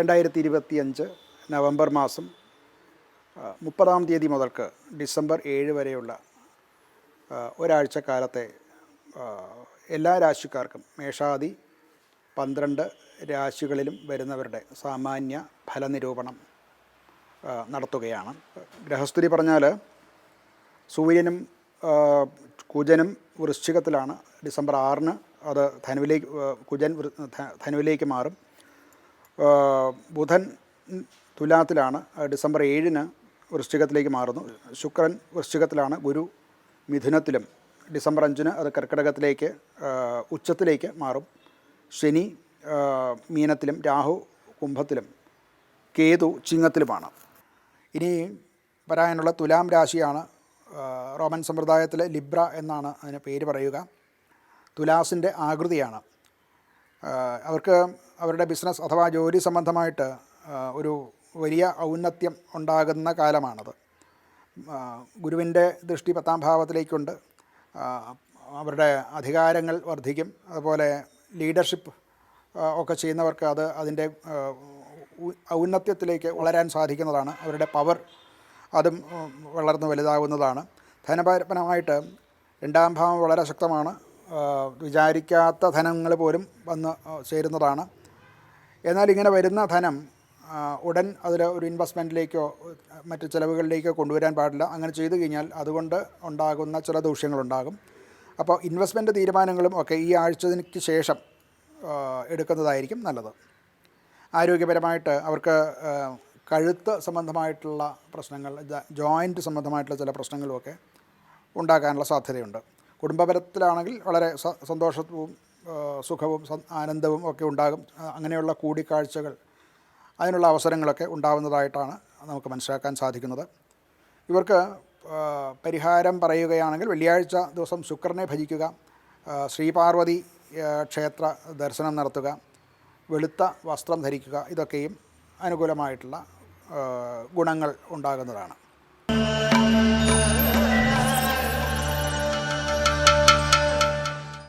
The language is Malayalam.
രണ്ടായിരത്തി ഇരുപത്തിയഞ്ച് നവംബർ മാസം മുപ്പതാം തീയതി മുതൽക്ക് ഡിസംബർ ഏഴ് വരെയുള്ള ഒരാഴ്ചക്കാലത്തെ ഒരാഴ്ച കാലത്തെ എല്ലാ രാശിക്കാർക്കും മേഷാദി പന്ത്രണ്ട് രാശികളിലും വരുന്നവരുടെ സാമാന്യ ഫലനിരൂപണം നടത്തുകയാണ്. ഗ്രഹസ്ഥിതി പറഞ്ഞാൽ സൂര്യനും കുജനും വൃശ്ചികത്തിലാണ് ഡിസംബർ ആറിന് അത് ധനുവിലേക്ക് കുജൻ ധനുവിലേക്ക് മാറും. ബുധൻ തുലാത്തിലാണ് ഡിസംബർ ഏഴിന് വൃശ്ചികത്തിലേക്ക് മാറുന്നു. ശുക്രൻ വൃശ്ചികത്തിലാണ് ഗുരു മിഥുനത്തിലും. ഡിസംബർ അഞ്ചിന് അത് കർക്കിടകത്തിലേക്ക് ഉച്ചത്തിലേക്ക് മാറും. ശനി മീനത്തിലും രാഹു കുംഭത്തിലും കേതു ചിങ്ങത്തിലുമാണ്. ഇനി വരാനുള്ള തുലാം രാശിയാണ് റോമൻ സമ്പ്രദായത്തിലെ ലിബ്ര എന്നാണ് അതിന് പേര് പറയുക. തുലാസിന്റെ ആകൃതിയാണ്. അവർക്ക് അവരുടെ ബിസിനസ് അഥവാ ജോലി സംബന്ധമായിട്ട് ഒരു വലിയ ഔന്നത്യം ഉണ്ടാകുന്ന കാലമാണത്. ഗുരുവിന്റെ ദൃഷ്ടി പത്താം ഭാവത്തിലേക്കുണ്ട്. അവരുടെ അധികാരങ്ങൾ വർദ്ധിക്കും. അതുപോലെ ലീഡർഷിപ്പ് ഒക്കെ ചെയ്യുന്നവർക്ക് അത് അതിന്റെ ഔന്നത്യത്തിലേക്ക് വളരാൻ സാധിക്കുന്നതാണ്. അവരുടെ പവർ അതും വളർന്നു വലുതാവുന്നതാണ്. ധനപരമായിട്ട് രണ്ടാം ഭാവം വളരെ ശക്തമാണ്. വിചാരിക്കാത്ത ധനങ്ങൾ പോലും വന്ന് ചേരുന്നതാണ്. എന്നാൽ ഇങ്ങനെ വരുന്ന ധനം ഉടൻ അതിൽ ഒരു ഇൻവെസ്റ്റ്മെന്റിലേക്കോ മറ്റ് ചിലവുകളിലേക്കോ കൊണ്ടുവരാൻ പാടില്ല. അങ്ങനെ ചെയ്തു കഴിഞ്ഞാൽ അതുകൊണ്ട് ഉണ്ടാകുന്ന ചില ദൂഷ്യങ്ങളുണ്ടാകും. അപ്പോൾ ഇൻവെസ്റ്റ്മെന്റ് തീരുമാനങ്ങളും ഒക്കെ ഈ ആഴ്ചയ്ക്ക് ശേഷം എടുക്കുന്നതായിരിക്കും നല്ലത്. ആരോഗ്യപരമായിട്ട് അവർക്ക് കഴുത്ത് സംബന്ധമായിട്ടുള്ള പ്രശ്നങ്ങൾ ജോയിന്റ് സംബന്ധമായിട്ടുള്ള ചില പ്രശ്നങ്ങളുമൊക്കെ ഉണ്ടാകാനുള്ള സാധ്യതയുണ്ട്. കുടുംബപരത്തിലാണെങ്കിൽ വളരെ സന്തോഷവും സുഖവും ആനന്ദവും ഒക്കെ ഉണ്ടാകും. അങ്ങനെയുള്ള കൂടിക്കാഴ്ചകൾ അതിനുള്ള അവസരങ്ങളൊക്കെ ഉണ്ടാവുന്നതായിട്ടാണ് നമുക്ക് മനസ്സിലാക്കാൻ സാധിക്കുന്നത്. ഇവർക്ക് പരിഹാരം പറയുകയാണെങ്കിൽ വെള്ളിയാഴ്ച ദിവസം ശുക്രനെ ഭജിക്കുക ശ്രീപാർവതി ക്ഷേത്ര ദർശനം നടത്തുക വെളുത്ത വസ്ത്രം ധരിക്കുക ഇതൊക്കെയും അനുകൂലമായിട്ടുള്ള ഗുണങ്ങൾ ഉണ്ടാകുന്നതാണ്.